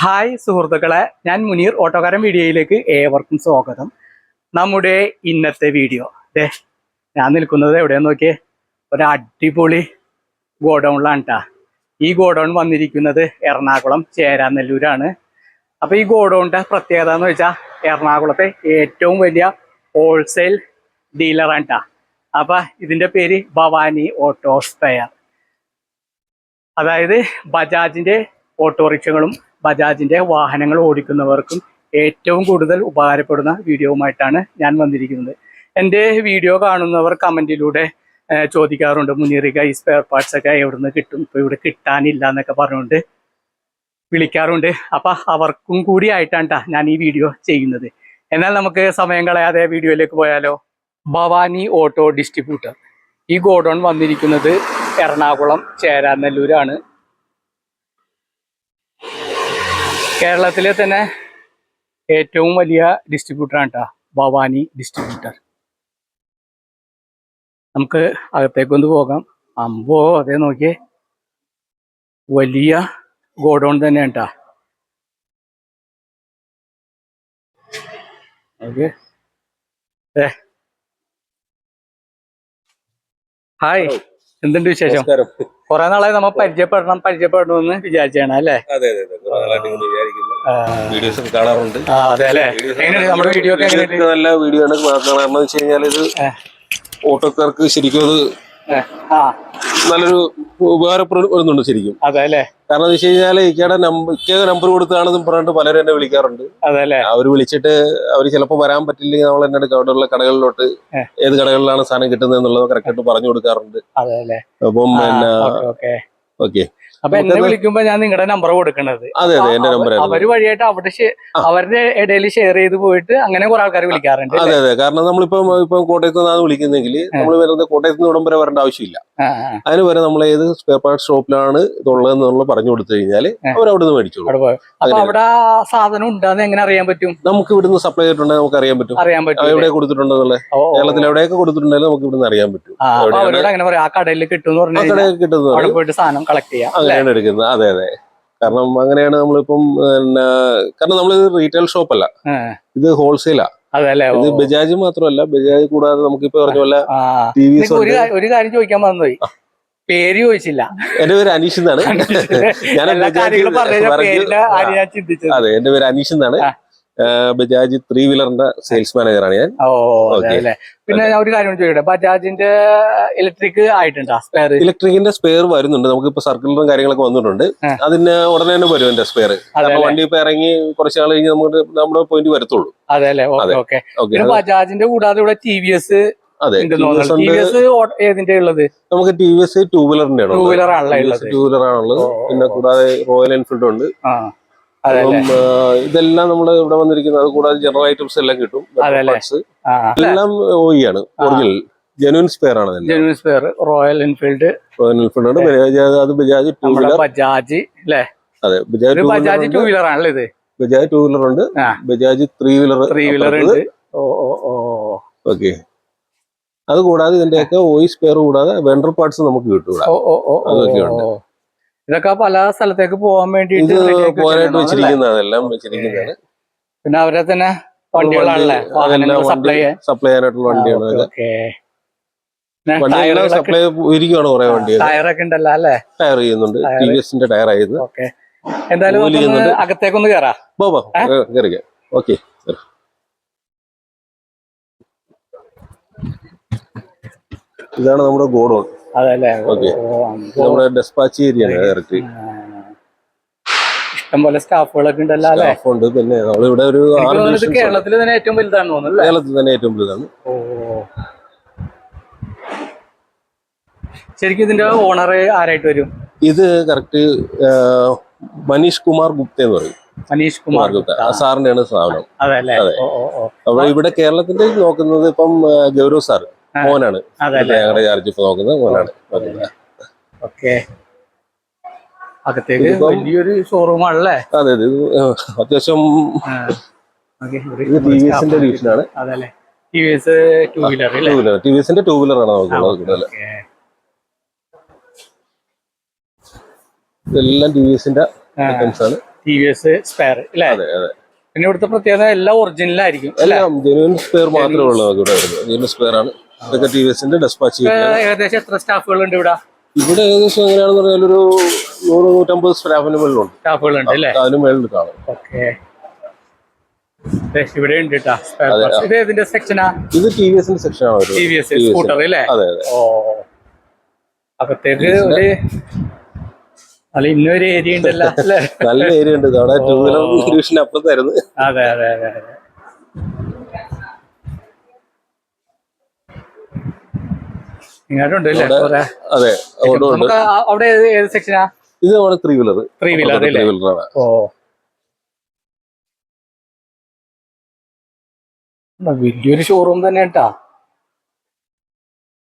Hi സുഹൃത്തുക്കളെ ഞാൻ മുനീർ ഓട്ടോക്കാരൻ വീഡിയോയിലേക്ക് ഏവർക്കും സ്വാഗതം. നമ്മുടെ ഇന്നത്തെ വീഡിയോ. ദേ ഞാൻ നിൽക്കുന്നത് എവിടെയെന്ന് നോക്കിയേ? ഒരു അടിപൊളി ഗോഡൗണിലാണ് കേട്ടാ ഈ ഗോഡൗൺ വന്നിരിക്കുന്നത് എറണാകുളം ചേരാനെല്ലൂരാണ്. അപ്പോൾ ഈ ഗോഡൗണിന്റെ പ്രത്യേകത എന്ന് വെച്ചാൽ എറണാകുളത്തെ ഏറ്റവും വലിയ ഹോൾസെയിൽ ഡീലറാണ് കേട്ടാ അപ്പൊ ഇതിന്റെ പേര് ഭവാനി ഓട്ടോ സ്പെയർ. അതായത് ബജാജിന്റെ ഓട്ടോറിക്ഷകളും ബജാജിന്റെ വാഹനങ്ങൾ ഓടിക്കുന്നവർക്കും ഏറ്റവും കൂടുതൽ ഉപകാരപ്പെടുന്ന വീഡിയോവുമായിട്ടാണ് ഞാൻ വന്നിരിക്കുന്നത്. എന്റെ വീഡിയോ കാണുന്നവർ കമന്റിലൂടെ ഏഹ്, ചോദിക്കാറുണ്ട് മുനീറിക ഈ സ്പെയർ പാർട്സ് ഒക്കെ എവിടുന്ന് കിട്ടും? ഇപ്പൊ ഇവിടെ കിട്ടാനില്ല എന്നൊക്കെ പറഞ്ഞുകൊണ്ട് വിളിക്കാറുണ്ട്. അപ്പൊ അവർക്കും കൂടി ആയിട്ടാണ് ട്ടാ ഞാൻ ഈ വീഡിയോ ചെയ്യുന്നത്. എന്നാൽ നമുക്ക് സമയം കളയാതെ വീഡിയോയിലേക്ക് പോയാലോ? Bhavani auto distributor. ഈ ഗോഡൗൺ വന്നിരിക്കുന്നത് എറണാകുളം ചേരാനെല്ലൂരാണ്. കേരളത്തിലെ തന്നെ ഏറ്റവും വലിയ ഡിസ്ട്രിബ്യൂട്ടറാണ് കേട്ടോ ഭവാനി ഡിസ്ട്രിബ്യൂട്ടർ നമുക്ക് അകത്തേക്കൊന്ന് പോകാം. അമ്പോ അതേ നോക്കിയേ. വലിയ ഗോഡൗൺ തന്നെയാണ് കേട്ടാ ഓക്കെ ഹായ് എന്തുണ്ട് വിശേഷം? കൊറേ നാളായി നമ്മ പരിചയപ്പെടണം പരിചയപ്പെടണമെന്ന് വിചാരിച്ചാണ് അല്ലേ? വീഡിയോസ് കാണാറുണ്ട്. നമ്മുടെ വീഡിയോ നല്ല വീഡിയോ ആണ്. കാണാറെന്ന് വെച്ച് കഴിഞ്ഞാൽ ഇത് ഓട്ടോക്കാർക്ക് ശരിക്കും അത് നല്ലൊരു ഉപകാരപ്പെടുന്നുണ്ട് ശരിക്കും. അതെ അല്ലേ? കാരണം എന്ന് വെച്ച് കഴിഞ്ഞാൽ ഇക്കയുടെ നമ്പർ ഇക്കയുടെ നമ്പർ കൊടുത്താണെന്നും പറഞ്ഞിട്ട് പലരും എന്നെ വിളിക്കാറുണ്ട്. അതെ അല്ലേ? അവർ വിളിച്ചിട്ട് അവർ ചിലപ്പോ വരാൻ പറ്റില്ലെങ്കിൽ നമ്മൾ എന്നോട് അവിടെയുള്ള കടകളിലോട്ട് ഏത് കടകളിലാണ് സാധനം കിട്ടുന്നത് എന്നുള്ളത് കറക്റ്റായിട്ട് പറഞ്ഞു കൊടുക്കാറുണ്ട്. അതെ അല്ലേ? അപ്പം പിന്നെ ഓക്കെ. അപ്പൊ എന്നെ വിളിക്കുമ്പോ ഞാൻ നിങ്ങളുടെ നമ്പർ കൊടുക്കണത്. അതെ അതെ എന്റെ നമ്പർ അവർ വഴിയായിട്ട് അവിടെ അവരുടെ ഇടയിൽ ഷെയർ ചെയ്ത് പോയിട്ട് അങ്ങനെ കുറെ ആൾക്കാർ വിളിക്കാറുണ്ട് അതെ അതെ. കാരണം നമ്മളിപ്പം ഇപ്പൊ കോട്ടയത്ത് നിന്നാണ് വിളിക്കുന്നെങ്കിൽ നമ്മൾ വരുന്നത് കോട്ടയത്ത് നിന്ന് ഇവിടം വരെ വരേണ്ട ആവശ്യമില്ല. അതിന് വരെ നമ്മൾ ഏത് സ്പെയർ പാർട്സ് ഷോപ്പിലാണ് ഇതുള്ളതെന്നുള്ള പറഞ്ഞു കൊടുത്തു കഴിഞ്ഞാൽ അവർ അവിടെ നിന്ന് മേടിച്ചോളൂ. അവിടെ പോയി. അപ്പൊ അവിടെ സാധനം ഉണ്ടാന്ന് എങ്ങനെ അറിയാൻ പറ്റും? നമുക്ക് ഇവിടുന്ന് സപ്ലൈ ചെയ്തിട്ടുണ്ടെങ്കിൽ നമുക്ക് അറിയാൻ പറ്റും. അറിയാൻ പറ്റും എവിടെ കൊടുത്തിട്ടുണ്ടെന്നുള്ളത്? കേരളത്തിൽ എവിടെയൊക്കെ കൊടുത്തിട്ടുണ്ടെങ്കിലും നമുക്ക് ഇവിടുന്ന് അറിയാൻ പറ്റും. അവരോട് അങ്ങനെ പറയാം ആ കടയിൽ കിട്ടും കടയിൽ പോയിട്ട് സാധനം കളക്ട് ചെയ്യാം? അങ്ങനെയാണ് എടുക്കുന്നത്. അതെ അതെ. കാരണം അങ്ങനെയാണ് നമ്മളിപ്പം പിന്നെ കാരണം നമ്മൾ റീറ്റെയിൽ ഷോപ്പല്ല അല്ല. ഇത് ഹോൾസെയിലാ ഇത് ബജാജ് മാത്രമല്ല ബജാജ് കൂടാതെ നമുക്കിപ്പോ പറഞ്ഞ പോലെ. ടി വി ഒരു കാര്യം ചോദിക്കാൻ മറന്നുപോയി. പേര് ചോദിച്ചില്ല. എന്റെ പേര് അനീഷ് എന്നാണ്. ഞാൻ അതെ എന്റെ പേര് അനീഷ് എന്നാണ്. ബജാജ് ത്രീ വീലറിന്റെ സെയിൽസ് മാനേജറാണ് ഞാൻ. പിന്നെ ഒരു കാര്യം കൂടി ചോദിക്കട്ടെ? ബജാജിന്റെ ഇലക്ട്രിക് ആയിട്ടുണ്ടോ? സ്പെയർ ഇലക്ട്രിക്കിന്റെ സ്പെയർ വരുന്നുണ്ട്. നമുക്ക് ഇപ്പൊ സർക്കിളും കാര്യങ്ങളൊക്കെ വന്നിട്ടുണ്ട്. അതിന് ഉടനെ തന്നെ വരും എന്റെ സ്പെയർ കാരണം? വണ്ടി ഇപ്പൊ ഇറങ്ങി കുറച്ച് നാൾ കഴിഞ്ഞ് നമുക്ക് നമ്മുടെ പോയിന്റ് വരത്തുള്ളൂ. അതെ അല്ലെ? ഓക്കെ. ബജാജിന്റെ കൂടാതെ ഇവിടെ ടി വി എസ് അതെ. ഏതിന്റെ ഉള്ളത്? നമുക്ക് ടി വി എസ് ടൂ വീലറിന്റെ ടൂ വീലർ ആണല്ലോ ഉള്ളത്? ടൂ വീലർ ആണുള്ളത്. പിന്നെ കൂടാതെ റോയൽ എൻഫീൽഡ് ഉണ്ട്. ഇതെല്ലാം നമ്മൾ ഇവിടെ വന്നിരിക്കുന്നത് അത് കൂടാതെ ജനറൽ ഐറ്റംസ് എല്ലാം കിട്ടും. എല്ലാം ആണ് ഒറിജിനൽ ജെനുവിൻ സ്പെയർ ആണ് genuine spare Royal Enfield Royal Enfield ആണ്. ബജാജ് അത് ബജാജ് ടൂ വീലർ ബജാജ് അല്ലേ? അതെ ബജാജ് ബജാജ് ടൂ വീലർ ആണല്ലേ ഇത്. ബജാജ് ടൂ വീലർ ഉണ്ട്. Bajaj three wheeler three wheeler ഉണ്ട്. ഓ ഓ ഓ. ഓക്കെ അത് കൂടാതെ ഇതിന്റെയൊക്കെ ഓയിൽ സ്പെയർ കൂടാതെ വെണ്ടർ പാർട്സ് നമുക്ക് കിട്ടൂടാ അതൊക്കെ ഉണ്ട്. ഇതൊക്കെ പല സ്ഥലത്തേക്ക് പോകാൻ വേണ്ടിയിട്ട് പോകാനായിട്ട് വെച്ചിരിക്കുന്നതാണ് പിന്നെ അവരെ തന്നെ വണ്ടികളാണല്ലേ? സപ്ലൈ സപ്ലൈ ചെയ്യാനായിട്ടുള്ള വണ്ടിയാണ് സപ്ലൈ ഇരിക്കുകയാണ് കുറെ വണ്ടി ടയറൊക്കെ ഉണ്ടല്ലോ അല്ലേ? ടയർ ചെയ്യുന്നുണ്ട്. ടി വി എസിന്റെ ടയർ ആയത് എന്തായാലും. അകത്തേക്കൊന്ന് കയറാം ബാബാ ഓക്കെ ഇതാണ് നമ്മുടെ ഗോഡൗൺ. അതല്ലേ? ഓക്കെ. നമ്മുടെ ഡെസ്പാച്ച് ഏരിയ ഡയറക്റ്റ്. ഇഷ്ടംപോലെ സ്റ്റാഫുകളൊക്കെ ഉണ്ടല്ലോ അല്ലേ? ഉണ്ട് പിന്നെ നമ്മളിവിടെ ഒരു കേരളത്തിൽ തന്നെ ഏറ്റവും വലുതാണെന്ന് തോന്നുന്നു കേരളത്തിൽ തന്നെ ഏറ്റവും വലുതാണ്. ഓ. ശരിക്കും ഇതിന്റെ ഓണർ ആരായിട്ട് വരും? ഇത് കറക്റ്റ് മനീഷ് കുമാർ ഗുപ്ത എന്ന് പറയും. മനീഷ് കുമാർ ഗുപ്ത. സാറിന്റെയാണ് സ്ഥാപനം. അതെ അപ്പൊ ഇവിടെ കേരളത്തിന്റെ നോക്കുന്നത് ഇപ്പം ഗൗരവ് സാർ. മോനാണ്. ഞങ്ങളുടെ ചാർജ് നോക്കുന്നത് മോനാണ്. ഓക്കെ. അകത്തേക്ക് വലിയൊരു അതെ അതെ. അത്യാവശ്യം ആ. Okay, ഇവിടെ ഇത് ടി വി എസിന്റെ ഡിവിഷനാണ് T V S two wheeler two അല്ലേ? വീലർ ടി വി എസിന്റെ ടൂ വീലർ ആണ് നോക്കുന്നത് കൂടുതൽ ഇതെല്ലാം ടി വി എസിന്റെ ഐറ്റംസ് ആണ്. ടി വി എസ് സ്പെയർ അല്ലേ? അതെ അതെ. പിന്നെ ഇവിടുത്തെ പ്രത്യേകത എല്ലാം ഒറിജിനൽ ആയിരിക്കും എല്ലാം ജെനുവിൻ സ്പെയർ മാത്രമേ ഉള്ളൂ ഇവിടെ ജെനുവിൻ സ്പെയർ ആണ്. ഇതൊക്കെ ടി വി എസിന്റെ ഡെസ്പാച്ച് ഏകദേശം എത്ര സ്റ്റാഫുകൾ ഉണ്ട് ഇവിടെ? ഇവിടെ ഏകദേശം എങ്ങനെയാണെന്ന് പറഞ്ഞാൽ ഒരു നൂറ് നൂറ്റമ്പത് സ്റ്റാഫിന് മുകളിലുണ്ട് സ്റ്റാഫുകളുണ്ട് അല്ലേ? അതിന് മുകളിൽ കാണും. ഓക്കെ. ഇവിടെ ഉണ്ട് ഇത് സെക്ഷനാ ഇത് ടി വി എസിന്റെ സെക്ഷൻ ആണ് ടി വി എസ് സ്കൂട്ടർ അല്ലേ? അതെ അതെ. ഓ. അകത്തേക്ക് ഒരു അല്ല ഇന്നൊരു ഏരിയ ഉണ്ടല്ലോ നല്ല ഏരിയ ഉണ്ട്. അവിടെ ടൂ വീലർ അപ്പുറത്തായിരുന്നു. അതെ അതെ അതെ അതെ ഇങ്ങോട്ടുണ്ട് അല്ലേ കുറെ അതെ അവിടെ ഏത് സെക്ഷനാ ഇത് നമ്മുടെ three wheeler three wheeler three വീലറാണ് ഓ. വലിയൊരു ഷോറൂം തന്നെ കേട്ടാ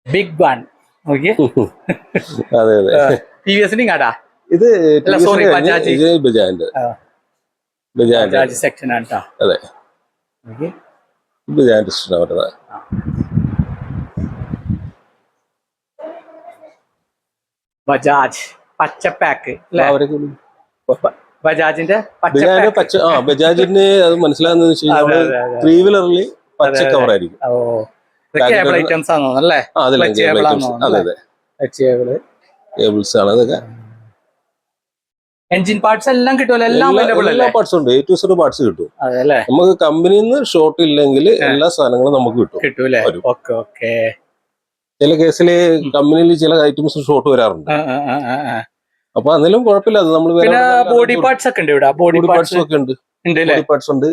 ബിഗ് വൺ നോക്കിയേ. അതെ അതെ. ടി വി എസിന്റെ ഇങ്ങാടാ ഇത് സോറി ബജാജ്. സെക്ഷൻ ബജാജിന്റെ. അതെ ബജാജ് സെക്ഷൻ ആണ് കേട്ടാ നോക്കിയേ. ബജാജിന്റെ സിസ്റ്റം ബജാജ് പച്ച പാക്ക് അല്ലെ അവരൊക്കെ ബജാജിന്റെ ബജാജിന്റെ അത് മനസ്സിലാകുന്നത്. ത്രീ വീലറിൽ പച്ച കവർ ആയിരിക്കും. കേബിൾ ഐറ്റംസ് ആണോ? അല്ലേ? കേബിൾസ് ആണ്? അതൊക്കെ. എഞ്ചിൻ പാർട്സ് എല്ലാം കിട്ടുമല്ലോ? എല്ലാം അവൈലബിൾ എല്ലാ പാർട്സും ഉണ്ട്. എ ടു സെഡ് പാർട്സ് കിട്ടും. നമുക്ക് കമ്പനിയിൽ നിന്ന് ഷോർട്ട് ഇല്ലെങ്കിൽ എല്ലാ സാധനങ്ങളും നമുക്ക് കിട്ടും. കിട്ടും. Okay okay. ചില കേസിൽ കമ്പനിയിൽ ചില ഐറ്റംസ് ഷോർട്ട് വരാറുണ്ട്. അപ്പൊ അതിലും കുഴപ്പമില്ല. അത് നമ്മൾ ബോഡി പാർട്സ് ഒക്കെ ഉണ്ട് ഇവിടെ. ബോഡി പാർട്സ് ഒക്കെ ഉണ്ട്. ബോഡി പാർട്സ് ഉണ്ട്.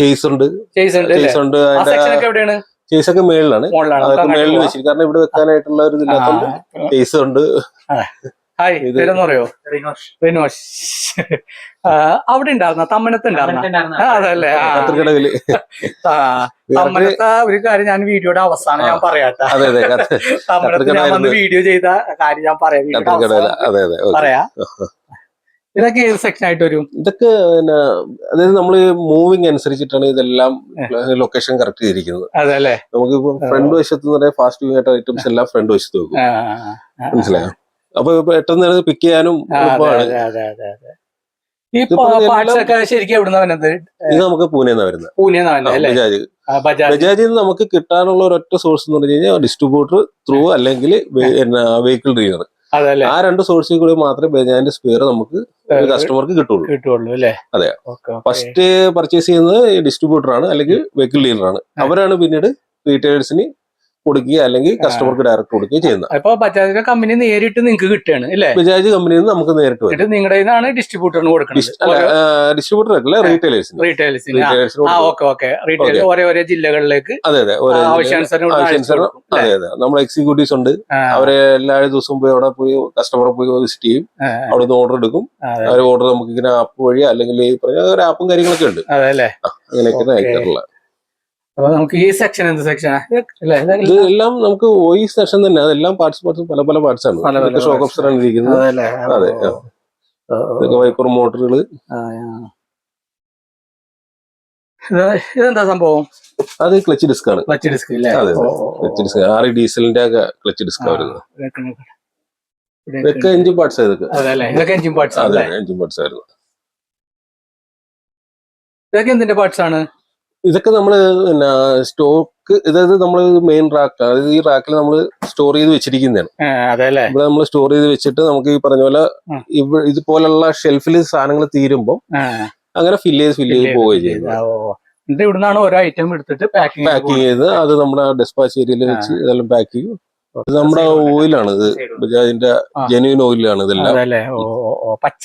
ചേസ് ഉണ്ട്. ചേസ് ഉണ്ട് എവിടെയാണ്? ചേസ് ഒക്കെ മേളിലാണ്. അതൊക്കെ മേളിൽ വെച്ചിട്ട് വെച്ചിരിക്കും. കാരണം ഇവിടെ വെക്കാനായിട്ടുള്ള ഒരു ഇതില്ലാത്തതുകൊണ്ട് ചേസ് ഉണ്ട്. ഹായ് പേരെന്ന് പറയോ റിനോഷ്. ആ, അവിടെ ഉണ്ടായിരുന്ന? തമ്മനത്ത് ഉണ്ടായിരുന്ന അതല്ലേ. തമ്മനത്തെ ഒരു കാര്യം ഞാൻ വീഡിയോയുടെ അവസാനം ഞാൻ പറയാട്ടെ. അതെ അതെ തമ്മനത്ത് ഞാൻ വന്ന് വീഡിയോ ചെയ്ത കാര്യം ഞാൻ പറയാം വീഡിയോയുടെ കത്തിരിക്കടവിൽ അവസാനം. അതെ അതെ ഓക്കേ. പറയാ. ഇതൊക്കെ ഏത് സെക്ഷൻ ആയിട്ട് വരും? ഇതൊക്കെ പിന്നെ അതായത് നമ്മൾ മൂവിങ് അനുസരിച്ചിട്ടാണ് ഇതെല്ലാം ലൊക്കേഷൻ കറക്റ്റ് ചെയ്തിരിക്കുന്നത്. അതെ അല്ലേ നമുക്കിപ്പോ ഫ്രണ്ട് വശത്ത് ഫാസ്റ്റ് വ്യൂ ആയിട്ട് ഐറ്റംസ് എല്ലാം ഫ്രണ്ട് വശത്ത് വെക്കും. മനസ്സിലായോ? അപ്പൊ പെട്ടെന്ന് തന്നെ പിക്ക് ചെയ്യാനും എളുപ്പമാണ്. ഇത് നമുക്ക് പൂനെന്നാ വരുന്നത്. ബജാജ്. ബജാജ്. ബജാജിൽ നിന്ന് നമുക്ക് കിട്ടാനുള്ള ഒരൊറ്റ സോഴ്സ് എന്ന് പറഞ്ഞു കഴിഞ്ഞാൽ ഡിസ്ട്രിബ്യൂട്ടർ ത്രൂ അല്ലെങ്കിൽ വെഹിക്കിൾ ഡീലർ ആ രണ്ട് സോഴ്സിൽ കൂടി മാത്രമേ ബജാജിന്റെ സ്പെയർ നമുക്ക് കസ്റ്റമർക്ക് കിട്ടുള്ളൂ. കിട്ടുള്ളൂ അല്ലേ? അതെ. ഫസ്റ്റ് പർച്ചേസ് ചെയ്യുന്നത് ഡിസ്ട്രിബ്യൂട്ടർ ആണ് അല്ലെങ്കിൽ വെഹിക്കിൾ ഡീലർ ആണ്. അവരാണ് പിന്നീട് റീറ്റെയിലേഴ്സിന് കൊടുക്കുക അല്ലെങ്കിൽ കസ്റ്റമർക്ക് ഡയറക്റ്റ് കൊടുക്കുകയും ചെയ്യുന്നത്. അപ്പൊ ബജാജിന്റെ കമ്പനി നേരിട്ട് നിങ്ങൾക്ക് കിട്ടുകയാണ് അല്ലേ ബജാജ് കമ്പനിയിൽ നിന്ന് നമുക്ക് നേരിട്ട് വരും. നിങ്ങളുടെ നിന്നാണ് ഡിസ്ട്രിബ്യൂട്ടറിന് കൊടുക്കുന്നത്. ഡിസ്ട്രിബ്യൂട്ടർ അല്ല റീറ്റെയിലേഴ്സിന് റീറ്റെയിൽസിന് റീറ്റെയിലേഴ്സിന് ആ ഓക്കെ ഓക്കെ. റീറ്റെയിൽ ഓരോ ഓരോ ജില്ലകളിലേക്ക് അതെ അതെ. ആവശ്യാനുസരണം. അതെ അതെ. നമ്മൾ എക്സിക്യൂട്ടീവ്സ് ഉണ്ട്. അവരെ എല്ലാ ദിവസവും പോയി അവിടെ പോയി കസ്റ്റമറെ പോയി വിസിറ്റ് ചെയ്യും. അവിടെ നിന്ന് ഓർഡർ എടുക്കും. അവർ ഓർഡർ നമുക്ക് ഇങ്ങനെ ആപ്പ് വഴി അല്ലെങ്കിൽ പറഞ്ഞ ഒരു ആപ്പും കാര്യങ്ങളൊക്കെ ഉണ്ട്. അതെ അല്ലേ? അങ്ങനെയൊക്കെ Okay. അയക്കാറുള്ളത് അപ്പൊ നമുക്ക് ഈ സെക്ഷൻ എന്ത് സെക്ഷനാ അല്ലേ? ഇത് നമുക്ക് ഓയി സെക്ഷൻ തന്നെ. അതെല്ലാം പാർട്സ് പാർട്സ് പല പല പാർട്സ് ആണ്. ഷോക്ക്. ഓപ്ഷൻ ആണ് ഇരിക്കുന്നത് അതെ. ഇതൊക്കെ വൈപ്പർ മോട്ടറുകൾ ഇതെന്താ സംഭവം? അത് ക്ലച്ച് ഡിസ്ക് ആണ്. ക്ലച്ച് ഡിസ്ക് അതെ. ക്ലച്ച് ഡിസ്ക് ആറ് ഡീസലിന്റെ ക്ലച്ച് ഡിസ്ക് വരുന്നത്. ഇതൊക്കെ എഞ്ചിൻ പാർട്സ് ഇതൊക്കെ എഞ്ചിൻ പാർട്സ് എഞ്ചിൻ പാർട്സ് ആയിരുന്നു ഇതൊക്കെ എന്തിന്റെ പാർട്സ് ആണ്? ഇതൊക്കെ നമ്മൾ പിന്നെ സ്റ്റോക്ക് ഇതായത് നമ്മൾ മെയിൻ റാക്ക് അതായത് ഈ റാക്കിൽ നമ്മൾ സ്റ്റോർ ചെയ്ത് വെച്ചിരിക്കുന്നതാണ്. ആ, അല്ലേ ഇവിടെ നമ്മൾ സ്റ്റോർ ചെയ്ത് വെച്ചിട്ട് നമുക്ക് ഈ പറഞ്ഞ പോലെ. ഇവ ഇതുപോലുള്ള ഷെൽഫിൽ സാധനങ്ങൾ തീരുമ്പോൾ അങ്ങനെ ഫില്ല് ചെയ്ത് ഫില്ല് ചെയ്ത് പോവുകയും ചെയ്യുന്നത് എന്നിട്ട് ഇവിടുന്നാണ് ഓരോ ഐറ്റം എടുത്തിട്ട് പാക്കിംഗ് പാക്കിംഗ് ചെയ്ത് അത് നമ്മുടെ ഡെസ്പാച്ച് ഏരിയയിൽ വെച്ച് ഇതെല്ലാം പാക്ക് ചെയ്യും. ഇത് നമ്മുടെ ഓയിലാണ് ഇത് ബജാജിന്റെ. ജെന്യൂൻ ഓയിലാണ് ഇതെല്ലാം. അതല്ലേ? പച്ച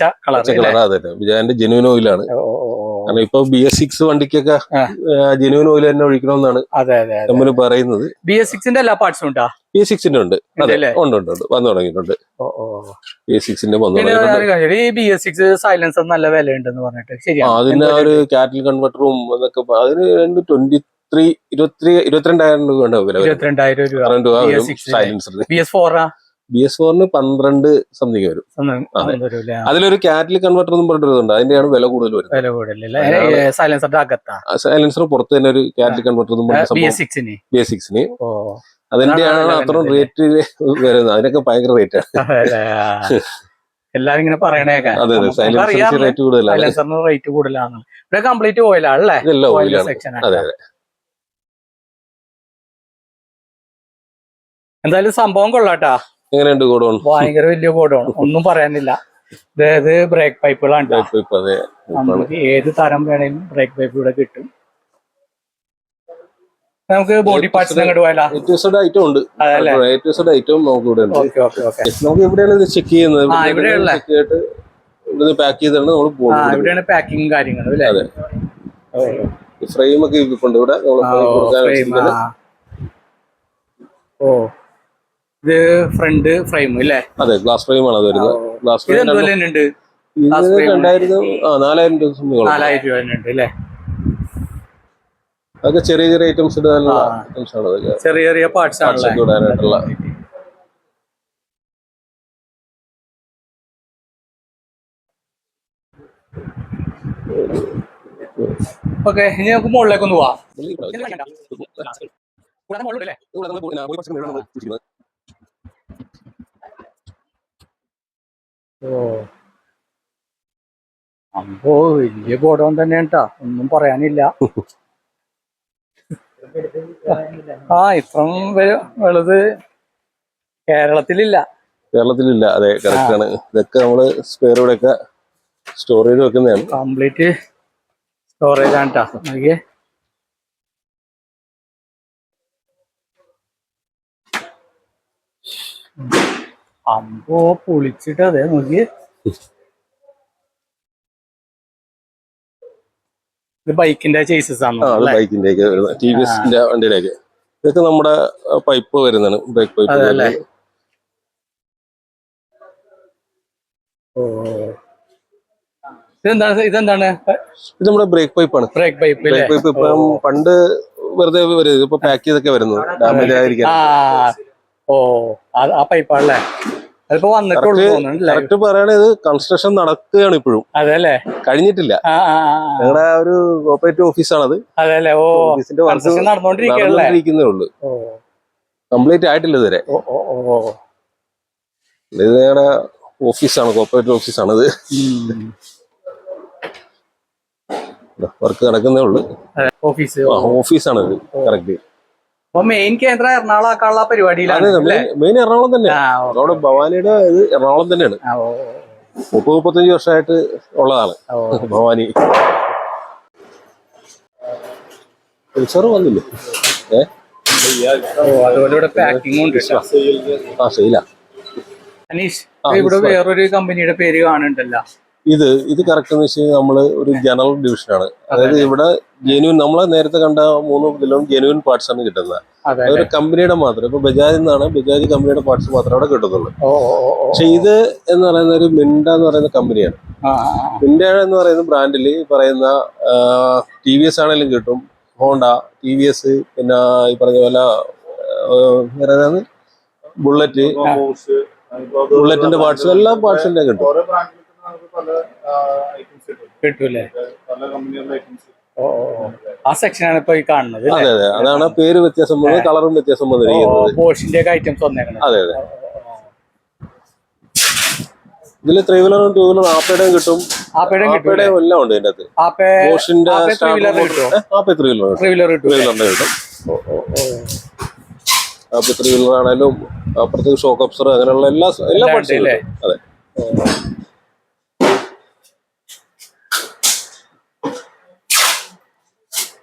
കളർ അതെ ബജാജിന്റെ ജെന്യൂൻ ഓയിലാണ്. കാരണം ഇപ്പൊ ബി എസ് സിക്സ് വണ്ടിക്കൊക്കെ ജനുവൻ ഓയിൽ തന്നെ ഒഴിക്കണമെന്നാണ് നമ്മൾ പറയുന്നത്. ബി എസ് സിക്സിന്റെ എല്ലാ പാർട്സും ഉണ്ടോ? ബി എസ് സിക്സിന്റെ ഉണ്ട്. അതെ ഉണ്ട് ഉണ്ട് ഉണ്ട്. വന്നു തുടങ്ങിയിട്ടുണ്ട്. ബി എസ് സിക്സിന്റെ വന്നു പിന്നെ തുടങ്ങിയിട്ടുണ്ട്. ഒരു കാര്യം, ഈ ബി എസ് സിക്സ് സൈലൻസർ നല്ല വില ഉണ്ടെന്ന് പറഞ്ഞിട്ട് അതിന് ആ ഒരു കാറ്റിൽ കൺവെർട്ടറും അതൊക്കെ അതിന് രണ്ട് ട്വന്റി ത്രീ ഇരുപത്തി ഇരുപത്തിരണ്ടായിരം രൂപ. ഇരുപത്തിരണ്ടായിരം രൂപ. സൈലൻസർ രൂപ വരും BS6 ന്. സൈലൻസറിന് ബി എസ് ഫോറാ ബി എസ് ഫോറിന് പന്ത്രണ്ട് സംതിങ് വരും. അതിലൊരു കാറ്റിൽ കൺവെർട്ടർ എന്നും പറഞ്ഞിട്ടുണ്ട് അതിന്റെയാണ് വില കൂടുതൽ വരുന്നത്. സൈലൻസർ പുറത്ത് തന്നെ ഒരു കാറ്റിൽ കൺവെർട്ടർ എന്നും പറഞ്ഞ ബി എസ് സിക്സിന് അതിന്റെയാണ് വരുന്നത്. റേറ്റ് വരുന്നത്. അതിനൊക്കെ ഭയങ്കര റേറ്റ് ആണ്. എല്ലാരും ഇങ്ങനെ പറയണേക്കെ. റേറ്റ് കൂടുതലാണ് റേറ്റ് കൂടുതലാണ് ഇവിടെ കംപ്ലീറ്റ് ഓയിലാണല്ലേ ഓയിൽ സെക്ഷൻ അതെ അതെ. എന്തായാലും സംഭവം കൊള്ളാട്ടാ. എങ്ങനെയുണ്ട് ഗോഡൗൺ? ഭയങ്കര വലിയ ഗോഡൗൺ. ഒന്നും പറയാനില്ല. അതായത് ബ്രേക്ക് പൈപ്പുകളാണ് നമുക്ക് ഏത് തരം വേണേലും ബ്രേക്ക് പൈപ്പ് ഇവിടെ കിട്ടും. നമുക്ക് ബോഡി പാർട്സ് അങ്ങോട്ട് പോയാലോ? എ ഐറ്റം ഉണ്ട്? ഐറ്റം നമുക്ക് ഇവിടെ ഉണ്ട്? Okay okay okay. നമുക്ക് ഇവിടെയാണ് ചെക്ക് ചെയ്യുന്നത്? ചെയ്തിട്ട് പാക്ക് ചെയ്തിട്ടുണ്ട് നമ്മൾ ഇവിടെയാണ് പാക്കിങ് കാര്യങ്ങളും അല്ലേ? ഫ്രെയിം ഒക്കെ ഇരിപ്പുണ്ട് ഇവിടെ. നമ്മൾ കൊടുക്കാൻ. ഓ. ഇത് ഫ്രണ്ട് ഫ്രെയിം അല്ലേ അതെ ഗ്ലാസ് ഫ്രെയിം ആണ് വരുന്നത്. ഗ്ലാസ് ഫ്രെയിം ഉണ്ട്? രണ്ടായിരത്തി നാലായിരം രൂപ നാലായിരം രൂപ ഉണ്ട് അല്ലേ അതൊക്കെ ചെറിയ ചെറിയ ഐറ്റംസ് ഇടാനുള്ള. ഐറ്റംസ് ആണ് അതൊക്കെ. ചെറിയ ചെറിയ പാർട്സ് ആണ് ഇടാനായിട്ടുള്ള ഓക്കെ ഇനി നമുക്ക് മുകളിലേക്ക് ഒന്ന് പോവാം. കൂടാതെ മുകളിലല്ലേ ഓ. അമ്പോ വലിയ ഗോഡൗൺ തന്നെ കേട്ടാ ഒന്നും പറയാനില്ല. ആ ഇപ്പം വെളുത് കേരളത്തിലില്ല. കേരളത്തിലില്ല. അതെ കറക്റ്റ് ആണ്. ഇതൊക്കെ നമ്മൾ സ്പെയർ ഇവിടെ ഒക്കെ സ്റ്റോർ ചെയ്ത് വെക്കുന്നതാണ്. കംപ്ലീറ്റ് സ്റ്റോറേജ് ആണ് ട്ടാ നോക്കിയേ. അമ്പോ പൊളിച്ചിട്ട് അതെ നോക്കി ഇത് ബൈക്കിന്റെ ചേസസ് ആണ്? ബൈക്കിന്റെ ഒക്കെ വരുന്നത്. ടി വി എസിന്റെ വണ്ടിയിലേക്ക് ഇതൊക്കെ നമ്മുടെ പൈപ്പ് വരുന്നതാണ്. ബ്രേക്ക് പൈപ്പ് ഇതെന്താണ് ഇതെന്താണ്? ഇത് നമ്മുടെ ബ്രേക്ക് പൈപ്പാണ് ബ്രേക്ക് പൈപ്പ് ബ്രേക്ക് പൈപ്പ് ഇപ്പം പണ്ട് വെറുതെ വരുന്നത്. ഇപ്പൊ പാക്ക് ചെയ്തൊക്കെ വരുന്നത്. ഡാമേജ് ആയിരിക്കും. ഓ ആ പൈപ്പാണല്ലേ? അതിപ്പോ വന്നിട്ടുള്ളൂ കറക്റ്റ് പറയണത് കൺസ്ട്രക്ഷൻ നടക്കുകയാണ് ഇപ്പോഴും. അതെ അല്ലേ കഴിഞ്ഞിട്ടില്ല. ഞങ്ങളുടെ ഒരു കോപ്പറേറ്റീവ് ഓഫീസാണത് അതെ അല്ലേ ഓ ഓഫീസിന്റെ നടന്നുകൊണ്ടിരിക്കുന്നേ ഉള്ളൂ. കംപ്ലീറ്റ് ആയിട്ടില്ല ഇതുവരെ. ഇത് ഞങ്ങളുടെ ഓഫീസാണ് കോപ്പറേറ്റീവ് ഓഫീസാണ് ഇത് ഉം. വർക്ക് നടക്കുന്നേ ഉള്ളൂ. ഓഫീസ് ആ ഓഫീസാണ് ഇത് കറക്റ്റ് അപ്പൊ മെയിൻ കേന്ദ്രം എറണാകുളം ആക്കാനുള്ള പരിപാടിയിലാണ് മെയിൻ എറണാകുളം തന്നെ. ആ, നമ്മുടെ ഭവാനിയുടെ ഇത് എറണാകുളം തന്നെയാണ്. മുപ്പത് മുപ്പത്തഞ്ച് വർഷമായിട്ട് ഉള്ളതാണ്. ഭവാനി. ഉത്സവം വന്നില്ലേ? ഏ? ഓ, അതുപോലെ ഇവിടെ പാക്കിംഗ് ഉണ്ട് ആ ശരിയില്ല അനീഷ് ഇവിടെ വേറൊരു കമ്പനിയുടെ പേര് കാണുന്നുണ്ടല്ലോ. ഇത് ഇത് കറക്റ്റ് എന്ന് വെച്ച് കഴിഞ്ഞാൽ നമ്മൾ ഒരു ജനറൽ ഡിവിഷനാണ് അതായത് ഇവിടെ ജെനുവിൻ നമ്മളെ നേരത്തെ കണ്ട മൂന്ന് കിലോ ജെനുവിൻ പാർട്സ് ആണ് കിട്ടുന്നത്. അതെ അതൊരു കമ്പനിയുടെ മാത്രം. ഇപ്പൊ ബജാജിൽ നിന്നാണ് ബജാജ് കമ്പനിയുടെ പാർട്സ് മാത്രമേ അവിടെ കിട്ടുന്നുള്ളൂ പക്ഷെ ഇത് എന്ന് പറയുന്ന ഒരു മിൻഡ എന്ന് പറയുന്ന കമ്പനിയാണ്. മിൻഡ എന്ന് പറയുന്ന ബ്രാൻഡിൽ പറയുന്ന ടി വി എസ് ആണെങ്കിലും കിട്ടും. ഹോണ്ട ടി വി എസ് പിന്നെ ഈ പറഞ്ഞ പോലെ വേറെ ബുള്ളറ്റ് ബുള്ളറ്റിന്റെ പാർട്സ് എല്ലാ പാർട്സിന്റെ കിട്ടും. കിട്ടൂലേ ഓ. ആ സെക്ഷനാണ് ഇപ്പൊ ഈ കാണുന്നത് അതെ അതെ. അതാണ് പേര് വ്യത്യാസം വന്നത് കളറും വ്യത്യാസം വന്നിരിക്കുന്നത്. ബോഷിന്റെ ഒക്കെ ഐറ്റംസ് വന്നേക്കണം അതെ അതെ. ഇതിൽ ത്രീ വീലറും ടൂ വീലറും ആപ്പയുടെയും കിട്ടും. ആപ്പയുടെയും എല്ലാം ഉണ്ട് ഇതിന്റെ അകത്ത്. ആപ്പേ ബോഷിന്റെ ആപ്പേ ത്രീ വീലർ ത്രീ കിട്ടും. ആപ്പ ത്രീ വീലർ ആണെങ്കിലും അപ്പുറത്തേക്ക് ഷോക്ക് അപ്സർ അങ്ങനെയുള്ള എല്ലാ എല്ലാ കിട്ടും. അതെ.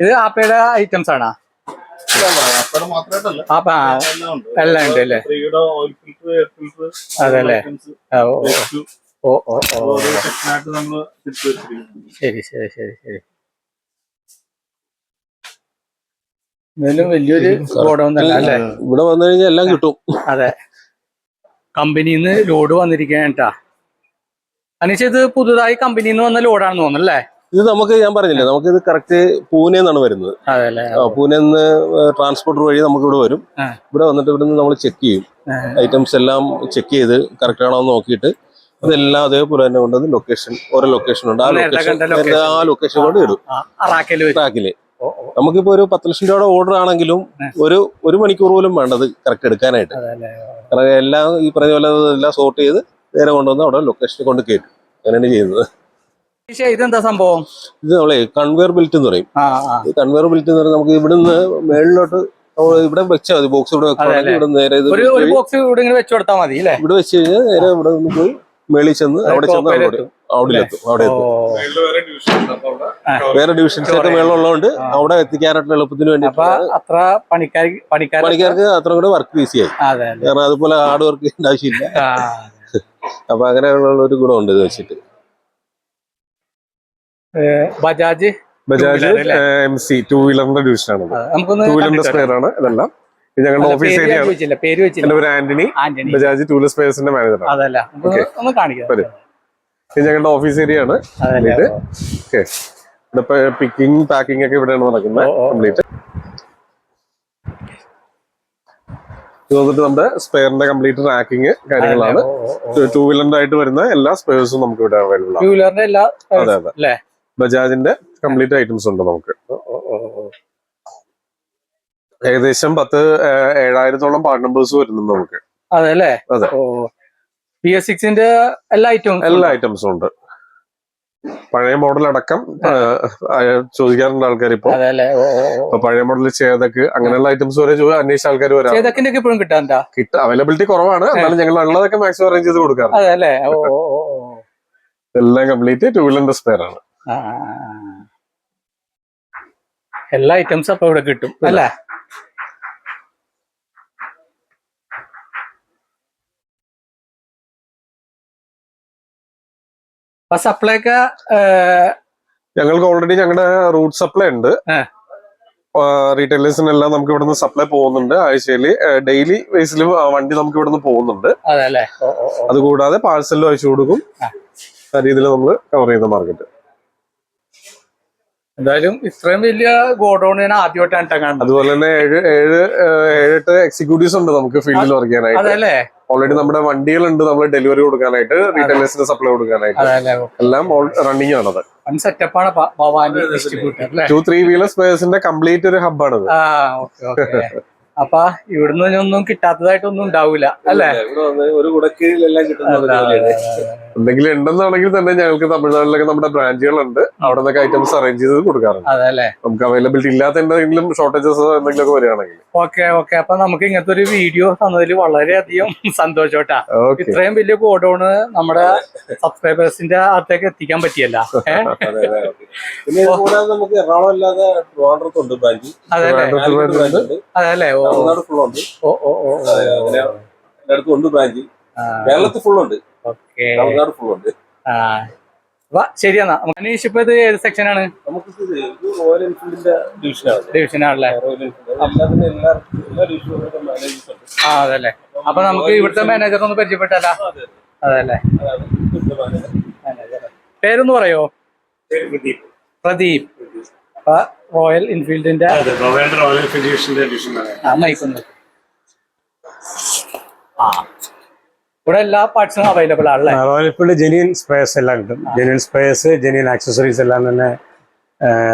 ഇത് ആപ്പയുടെ ഐറ്റംസ് ആണോ? എല്ലാം ഉണ്ട്. അല്ലേ? അതല്ലേ? ഓ ഓ ഓ ശരി ശരി ശരി ശരി. എന്തായാലും വലിയൊരു ഗോഡൗൺ തന്നെ അല്ലേ? ഇവിടെ വന്നു കഴിഞ്ഞാൽ എല്ലാം കിട്ടും. അതെ. കമ്പനിന്ന് ലോഡ് വന്നിരിക്കാട്ടാ അനീഷ് ഇത് പുതുതായി കമ്പനിന്ന് വന്ന ലോഡാണെന്ന് തോന്നുന്നു അല്ലേ? ഇത് നമുക്ക് ഞാൻ പറഞ്ഞില്ലേ നമുക്ക് ഇത് കറക്റ്റ് പൂനെ എന്നാണ് വരുന്നത് പൂനെ നിന്ന് ട്രാൻസ്പോർട്ടർ വഴി നമുക്ക് ഇവിടെ വരും. ഇവിടെ വന്നിട്ട് ഇവിടെ നിന്ന് നമ്മൾ ചെക്ക് ചെയ്യും ഐറ്റംസ് എല്ലാം ചെക്ക് ചെയ്ത് കറക്റ്റ് ആണോ എന്ന് നോക്കിയിട്ട് അതെല്ലാം അതേപോലെ തന്നെ കൊണ്ടുവന്ന് ലൊക്കേഷൻ ഓരോ ലൊക്കേഷൻ ഉണ്ട്. ആ ലൊക്കേഷൻ. ആ ലൊക്കേഷൻ കൊണ്ട് ഇടും. ട്രാക്കിൽ നമുക്കിപ്പോ ഒരു പത്ത് ലക്ഷം രൂപയുടെ ഓർഡർ ആണെങ്കിലും ഒരു ഒരു മണിക്കൂർ പോലും വേണ്ടത് കറക്റ്റ് എടുക്കാനായിട്ട്. കാരണം എല്ലാം ഈ പറഞ്ഞ പോലെ എല്ലാം സോർട്ട് ചെയ്ത് നേരെ കൊണ്ടുവന്ന് അവിടെ ലൊക്കേഷനിൽ കൊണ്ട് കയറ്റും അങ്ങനെയാണ് ചെയ്യുന്നത്. ഇതെന്താ സംഭവം? ഇത് നമ്മളെ കൺവെയർ ബെൽറ്റ് എന്ന് പറയും. ഈ കൺവെയർ ബെൽറ്റ് എന്ന് പറയുന്നത് നമുക്ക് ഇവിടുന്ന് മേളിലോട്ട് ഇവിടെ വെച്ചാൽ മതി ബോക്സ് ഇവിടെ വെക്കുകയാണെങ്കിൽ ഇവിടെ നേരെ ഇത് ഒരു ഒരു ബോക്സ് ഇവിടെ ഇങ്ങനെ വെച്ചു കൊടുത്താൽ മതി അല്ലേ? ഇവിടെ വെച്ച് കഴിഞ്ഞാൽ നേരെ ഇവിടെ നിന്ന് പോയി മേളിൽ ചെന്ന് അവിടെ ചെന്ന് അവിടെ എത്തും. അവിടെ എത്തും വേറെ ഡിവിഷൻസ് ഒക്കെ മേളുള്ളതുകൊണ്ട് അവിടെ എത്തിക്കാനായിട്ടുള്ള എളുപ്പത്തിന് വേണ്ടി അത്ര പണിക്കാർ പണിക്കാർ പണിക്കാർക്ക് അത്ര കൂടെ വർക്ക് ഈസി ആയി. അതെ അതെ. കാരണം അതുപോലെ ഹാർഡ് വർക്ക് ചെയ്യേണ്ട ആവശ്യമില്ല. അപ്പൊ അങ്ങനെയുള്ള ഒരു ഗുണമുണ്ട് ഇത് വെച്ചിട്ട്. Bajaj Bajaj? M C two വീലറിന്റെ ഡിവിഷനാണ് ടൂ വീലറിന്റെ സ്പെയർ ആണ് ഇതെല്ലാം. ഇത് ഞങ്ങളുടെ ഓഫീസ് ഏരിയ പേര് എന്റെ പേര് ആന്റണി. ബജാജ് ടൂ വീലർ സ്പെയർസിന്റെ മാനേജർ ഒന്ന് കാണിക്കാം. ഇത് ഞങ്ങളുടെ ഓഫീസ് ഏരിയ ആണ്. ഇത്. ഓക്കെ. ഇവിടെ പിക്കിംഗ് പാക്കിംഗ് ഒക്കെ ഇവിടെയാണ് നടക്കുന്നത്. കംപ്ലീറ്റ് ഇത് വന്നിട്ട് നമ്മുടെ സ്പെയറിന്റെ കംപ്ലീറ്റ് റാക്കിംഗ് കാര്യങ്ങളാണ്. ടൂ വീലറിന്റെ ആയിട്ട് വരുന്ന എല്ലാ സ്പെയർസും നമുക്ക് ഇവിടെ അവൈലബിൾ ആണ്. ടൂ വീലറിന്റെ എല്ലാ അതെ അതെ. ബജാജിന്റെ കംപ്ലീറ്റ് ഐറ്റംസ് ഉണ്ട് നമുക്ക്. ഏകദേശം പത്ത് ഏഴായിരത്തോളം പാർട്ട് നമ്പേഴ്സ് വരുന്നുണ്ട് നമുക്ക്. അതെ. ഓ. പി എസ് സിക്സിന്റെ എല്ലാ ഐറ്റവും എല്ലാ ഐറ്റംസും ഉണ്ട്. പഴയ മോഡൽ അടക്കം ചോദിക്കാറുണ്ട് ആൾക്കാർ ഇപ്പൊ. പഴയ മോഡൽ ചേതക്ക് അങ്ങനെയുള്ള ഐറ്റംസ് വരെ അന്വേഷിച്ച ആൾക്കാർ വരാം ചേതക്കിന്റെ ഇപ്പോഴും കിട്ട അവൈലബിലിറ്റി കുറവാണ്. എന്നാലും ഞങ്ങൾ ഉള്ളതൊക്കെ മാക്സിമം അറേഞ്ച് ചെയ്ത് കൊടുക്കാറ്. എല്ലാം കംപ്ലീറ്റ് ടൂ വീലറിന്റെ സ്പെയർ ആണ്. എല്ലാ ഐറ്റംസും അപ്പൊ ഇവിടെ കിട്ടും അല്ലേ? അപ്പൊ സപ്ലൈ ഒക്കെ ഞങ്ങൾക്ക് ഓൾറെഡി ഞങ്ങളുടെ റൂട്ട് സപ്ലൈ ഉണ്ട്. റീറ്റെയിലേഴ്സിനെല്ലാം നമുക്ക് ഇവിടുന്ന് സപ്ലൈ പോകുന്നുണ്ട്. ആഴ്ചയിൽ ഡെയിലി ബേസിൽ വണ്ടി നമുക്ക് ഇവിടുന്ന് പോകുന്നുണ്ട്. അതുകൂടാതെ പാഴ്സലും അയച്ചു കൊടുക്കും. ആ. ആ രീതിയിൽ നമ്മൾ കവർ ചെയ്യുന്ന മാർക്കറ്റ് എന്തായാലും ഇത്രയും വലിയ ഗോഡൌൺ ഞാൻ ആദ്യമായിട്ടാണ് കാണുന്നത് അതുപോലെ തന്നെ ഏഴ് ഏഴ് ഏഴെട്ട് എക്സിക്യൂട്ടീവ്സ് ഉണ്ട് നമുക്ക് ഫീൽഡിൽ വർക്ക് ചെയ്യാനായിട്ട്. അതല്ലേ? ഓൾറെഡി നമ്മുടെ വണ്ടികളുണ്ട് നമ്മൾ ഡെലിവറി കൊടുക്കാനായിട്ട് റീറ്റെയിലേഴ്സിന് സപ്ലൈ കൊടുക്കാനായിട്ട്. എല്ലാം റണ്ണിങ് ആണത് സെറ്റപ്പാണ് അല്ലേ? ടു ത്രീ വീലർ സ്പേസിന്റെ കംപ്ലീറ്റ് ഒരു ഹബ്ബാണത് ആ ഓക്കെ ഓക്കെ അപ്പൊ ഇവിടുന്ന് ഒന്നും കിട്ടാത്തതായിട്ടൊന്നും ഉണ്ടാവൂല അല്ലേ? ഒരു അല്ല. എന്തെങ്കിലും ഉണ്ടെന്നാണെങ്കിൽ തന്നെ ഞങ്ങൾക്ക് തമിഴ്നാട്ടിലൊക്കെ നമ്മുടെ ബ്രാഞ്ചുകളുണ്ട്. അവിടെ നിന്നൊക്കെ ഐറ്റംസ് അറേഞ്ച് ചെയ്ത് കൊടുക്കാറുണ്ട്. അതല്ലേ? നമുക്ക് അവൈലബിലിറ്റി ഇല്ലാത്ത എന്തെങ്കിലും ഷോർട്ടേജസ് എന്തെങ്കിലുമൊക്കെ വരികയാണെങ്കിൽ. Okay okay. അപ്പൊ നമുക്ക് ഇങ്ങനത്തെ ഒരു വീഡിയോ തന്നതിൽ വളരെയധികം സന്തോഷോട്ടാ. ഇത്രയും വലിയ ഗോഡൌണ് നമ്മുടെ സബ്സ്ക്രൈബേഴ്സിന്റെ അകത്തേക്ക് എത്തിക്കാൻ പറ്റിയല്ല നമുക്ക് എറണാകുളം അല്ലാതെ അതെ ബ്രാഞ്ച് തമിഴ്നാട് അങ്ങനെ എല്ലായിടത്തും ഉണ്ട് ബ്രാഞ്ച് കേരളത്തിൽ ഫുൾ ഉണ്ട്. ഓക്കെ. തമിഴ്നാട് ഫുൾ ഉണ്ട്. ആ. അപ്പൊ ശരിയെന്നാ അനീഷ് ഇപ്പൊ ഇത് ഏത് സെക്ഷനാണ് നമുക്ക് ഇത് ഇത് റോയൽ എൻഫീൽഡിന്റെ ഡിവിഷനാണ് ഡിവിഷനാണല്ലേ ആ അതല്ലേ. അപ്പൊ നമുക്ക് ഇവിടുത്തെ മാനേജർ ഒന്ന് പരിചയപ്പെട്ടല്ല അതെ, അതല്ലേ. പേരൊന്നു പറയോ? പ്രദീപ്. അപ്പൊ റോയൽ ഇൻഫീൽഡിന്റെ റോയൽ ഇവിടെ എല്ലാ പാർട്സും അവൈലബിൾ ആണല്ലേ റോയൽ എൻഫീൽഡ് ജെന്യൻ സ്പേസ് എല്ലാം കിട്ടും. ജെന്യൻ സ്പേസ് ജെന്യൻ ആക്സസറീസ് എല്ലാം തന്നെ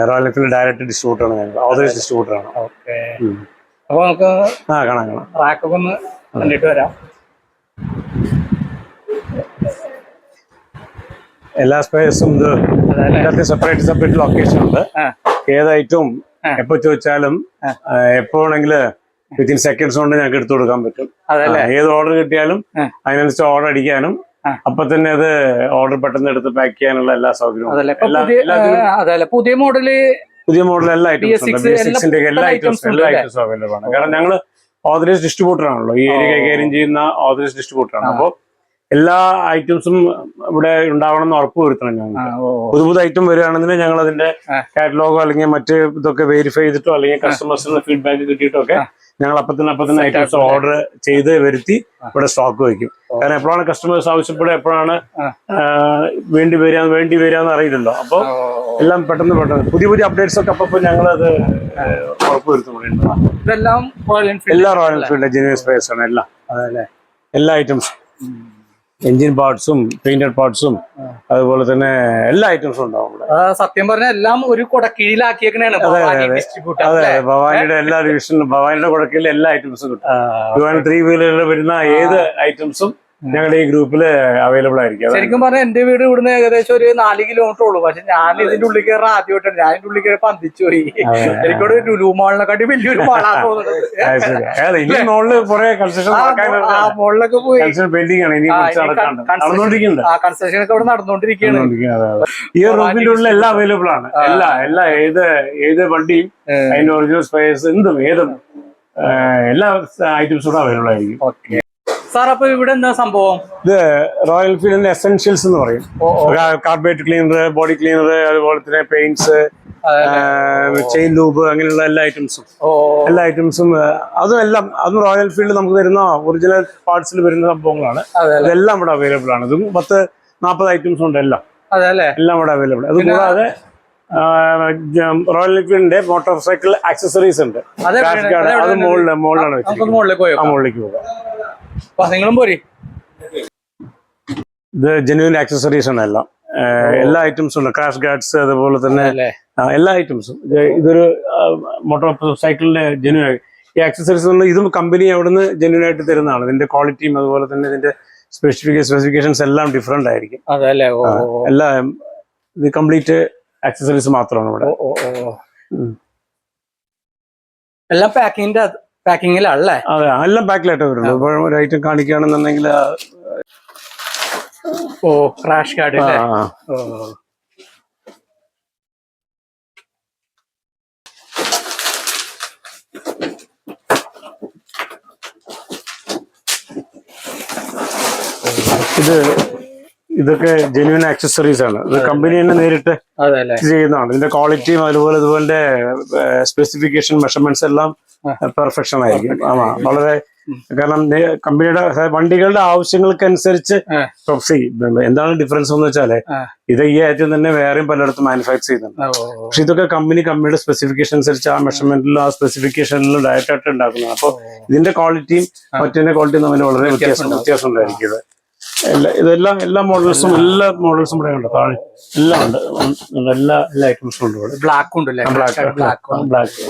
റോയൽ എൻഫീൽഡ് ഡയറക്റ്റ് ഡിസ്ട്രിബ്യൂട്ടറാണ് ഞങ്ങൾ. ഓതറൈസ് ഡിസ്ട്രിബ്യൂട്ടറാണ് ഓക്കെ. അപ്പൊ നമുക്ക് ആ കാണാം കാണാം. റാക്കൊക്കെ ഒന്ന് കണ്ടിട്ട് വരാം. എല്ലാ സ്പേസും ഇത് അതല്ലേ എല്ലാത്തിനും സെപ്പറേറ്റ് സെപ്പറേറ്റ് ലൊക്കേഷൻ ഉണ്ട്. ആ. ഏത് ഐറ്റവും എപ്പോ ചോദിച്ചാലും എപ്പോഴെങ്കിലും വിത്തിൻ സെക്കൻഡ്സ് കൊണ്ട് ഞങ്ങൾക്ക് എടുത്തു കൊടുക്കാൻ പറ്റും. ഏത് ഓർഡർ കിട്ടിയാലും. അതിനനുസരിച്ച് ഓർഡർ അടിക്കാനും അപ്പൊ തന്നെ അത് ഓർഡർ പെട്ടെന്ന് എടുത്ത് പാക്ക് ചെയ്യാനുള്ള എല്ലാ സൗകര്യവും പുതിയ മോഡൽ പുതിയ മോഡൽ എല്ലാ ഐറ്റംസും ഉണ്ട്. BS6 ബി സിക്സിന്റെ എല്ലാ ഐറ്റംസും എല്ലാ ഐറ്റംസും അവൈലബിൾ ആണ്. കാരണം ഞങ്ങൾ ഓതറൈസ് ഡിസ്ട്രിബ്യൂട്ടർ ആണല്ലോ. ഈ ഏരിയ. കൈകാര്യം ചെയ്യുന്ന ഓതറൈസ് ഡിസ്ട്രിബ്യൂട്ടർ ആണ്. അപ്പോൾ എല്ലാ ഐറ്റംസും ഇവിടെ ഉണ്ടാവണം എന്ന് ഉറപ്പ് വരുത്തണം ഞങ്ങൾ പുതു പുതു ഐറ്റം വരികയാണെങ്കിൽ ഞങ്ങൾ അതിന്റെ. കാറ്റലോഗോ അല്ലെങ്കിൽ മറ്റ് ഇതൊക്കെ വെരിഫൈ ചെയ്തിട്ടോ അല്ലെങ്കിൽ കസ്റ്റമേഴ്സിന്റെ ഫീഡ്ബാക്ക് കിട്ടിയിട്ടോ ഒക്കെ ഞങ്ങൾ അപ്പത്തന്നെ അപ്പത്തന്നെ ഐറ്റംസ് ഓർഡർ ചെയ്ത് വരുത്തി ഇവിടെ സ്റ്റോക്ക് വയ്ക്കും. കാരണം എപ്പോഴാണ് കസ്റ്റമേഴ്സ് ആവശ്യപ്പെടുക എപ്പോഴാണ് വേണ്ടി വരിക വേണ്ടി വരിക എന്ന് അറിയില്ലല്ലോ. അപ്പോൾ. എല്ലാം പെട്ടെന്ന് പെട്ടെന്ന്. പുതിയ പുതിയ അപ്ഡേറ്റ്സ് ഒക്കെ അപ്പൊ ഞങ്ങൾ അത് ഉറപ്പുവരുത്തുന്നുണ്ട് എല്ലാ റോയൽ എൻഫീൽഡ് ജെനുവൻ സ്പേസ് ആണ് എല്ലാം. അതല്ലേ എല്ലാ ഐറ്റംസും എഞ്ചിൻ പാർട്സും പെയിന്റഡ് പാർട്സും അതുപോലെ തന്നെ എല്ലാ ഐറ്റംസും ഉണ്ടാവും സത്യം പറഞ്ഞ എല്ലാം ഒരു കുടക്കീഴിലാക്കിയേക്കണേണ്. അതെ, ഭവാനിയുടെ എല്ലാ ഡിവിഷനിലും ഭവാനിയുടെ കുടക്കീഴിൽ എല്ലാ ഐറ്റംസും കിട്ടും. ത്രീ വീലറിൽ വരുന്ന ഏത് ഐറ്റംസും ഞങ്ങളുടെ ഈ ഗ്രൂപ്പിൽ അവൈലബിൾ ആയിരിക്കും. ശരിക്കും പറഞ്ഞാൽ എന്റെ വീട് ഇവിടുന്ന് ഏകദേശം ഒരു നാല് കിലോമീറ്റർ ഉള്ളൂ. പക്ഷെ ഞാൻ ഇതിന്റെ ഉള്ളിൽ കയറാൻ ആദ്യമായിട്ടാണ്. ഞാൻ ഇതിന്റെ ഉള്ളിൽ കയറി പന്തിച്ചു പോയി. എനിക്കോട് ലുലു മാളിനെക്കാട്ടി വലിയൊരു മാളാണ് തോന്നുന്നത് പോയി. കൺസ്ട്രക്ഷൻ പെയിന്റിംഗ് ആണ്. ഒക്കെ ഇവിടെ നടന്നുകൊണ്ടിരിക്കുകയാണ്. ഈ റൂമിന്റെ ഉള്ളിൽ എല്ലാം അവൈലബിൾ ആണ്. എല്ലാ എല്ലാ ഏത് ഏത് വണ്ടിയും. അതിന്റെ ഒറിജിനൽ സ്പേസ് എന്തും ഏതും എല്ലാ ഐറ്റംസും കൂടെ അവൈലബിൾ ആയിരിക്കും. ഓക്കെ. സാർ അപ്പൊ ഇവിടെ എന്താ സംഭവം? ഇത് റോയൽ ഫീൽഡിന്റെ എസെൻഷ്യൽസ് എന്ന് പറയും. കാർബേറ്റ് ക്ലീനർ ബോഡി ക്ലീനർ അതുപോലെ തന്നെ പെയിന്റ്സ് ചെയിൻ ലൂബ് അങ്ങനെയുള്ള എല്ലാ ഐറ്റംസും എല്ലാ ഐറ്റംസും അതും എല്ലാം അതും റോയൽ ഫീൽഡ് നമുക്ക് തരുന്ന ഒറിജിനൽ പാർട്സിൽ വരുന്ന സംഭവങ്ങളാണ്. അതെല്ലാം ഇതെല്ലാം ഇവിടെ അവൈലബിൾ ആണ്. ഇതും പത്ത് നാൽപ്പത് ഐറ്റംസ് ഉണ്ട് എല്ലാം. എല്ലാം ഇവിടെ അവൈലബിൾ അത് കൂടാതെ റോയൽ എൻഫീൽഡിന്റെ മോട്ടോർ സൈക്കിൾ ആക്സസറീസ് ഉണ്ട്. അതെ മുകളിലാണ് മുകളിലേക്ക് പോകാം. അപ്പൊ നിങ്ങളും പോരി. ഇത് ജെന്യൂൻ ആക്സസറീസ് ആണ് എല്ലാം. എല്ലാ ഐറ്റംസും ഉണ്ട്. ക്രാഷ് ഗാർഡ്സ് അതുപോലെ തന്നെ എല്ലാ ഐറ്റംസും ഇതൊരു മോട്ടോർ സൈക്കിളിന്റെ ജെന്യൂൻ ഈ ആക്സസറീസ് ഇതും കമ്പനി അവിടുന്ന് ജെന്യൂൻ ആയിട്ട് തരുന്നതാണ് ഇതിന്റെ ക്വാളിറ്റിയും അതുപോലെ തന്നെ ഇതിന്റെ സ്പെസിഫിക്കേഷൻ സ്പെസിഫിക്കേഷൻസ് എല്ലാം ഡിഫറെന്റ് ആയിരിക്കും. എല്ലാം ഇത് കംപ്ലീറ്റ് ആക്സസറീസ് മാത്രമാണ് ഇവിടെ. എല്ലാം പാക്കിങ്ങിന്റെ പാക്കിങ്ങിലല്ലേ? അതെ എല്ലാം പാക്കിലായിട്ട് വരുള്ളൂ. ഇപ്പോൾ ഒരു ഐറ്റം കാണിക്കുകയാണെന്നുണ്ടെങ്കിൽ ഓ ക്രാഷ് കാർഡ് ഇത് ഇതൊക്കെ ജെന്യൂൻ ആക്സസറീസ് ആണ്. ഇത് കമ്പനി തന്നെ നേരിട്ട് ചെയ്യുന്നതാണ്. ഇതിന്റെ ക്വാളിറ്റിയും അതുപോലെ ഇതുപോലെ സ്പെസിഫിക്കേഷൻ മെഷർമെന്റ്സ് എല്ലാം പെർഫെക്ഷൻ ആയിരിക്കും. ആ വളരെ കാരണം കമ്പനിയുടെ വണ്ടികളുടെ ആവശ്യങ്ങൾക്കനുസരിച്ച് അനുസരിച്ച് എന്താണ് ഡിഫറൻസ് എന്ന് വെച്ചാൽ ഇത് ഈ ഐറ്റം തന്നെ വേറെയും പലയിടത്തും മാനുഫാക്ചർ ചെയ്യുന്നുണ്ട്. പക്ഷെ ഇതൊക്കെ കമ്പനി കമ്പനിയുടെ സ്പെസിഫിക്കേഷൻ അനുസരിച്ച് ആ മെഷർമെന്റിലും ആ സ്പെസിഫിക്കേഷനിലും ഡയറക്റ്റ് ആയിട്ട് ഉണ്ടാക്കുന്നത് അപ്പൊ ഇതിന്റെ ക്വാളിറ്റിയും. മറ്റേ ക്വാളിറ്റിയും തമ്മിൽ വളരെ വ്യത്യാസം വ്യത്യാസം ഉണ്ടായിരിക്കും എല്ലാ ഇതെല്ലാം എല്ലാ മോഡൽസും എല്ലാ മോഡൽസും ഇവിടെ ഉണ്ട് താഴെ. എല്ലാം ഉണ്ട്. എല്ലാ എല്ലാ ഐറ്റംസും ഉണ്ട് ഇവിടെ. ബ്ലാക്ക് ഉണ്ട് ബ്ലാക്ക് ബ്ലാക്ക് ബ്ലാക്ക്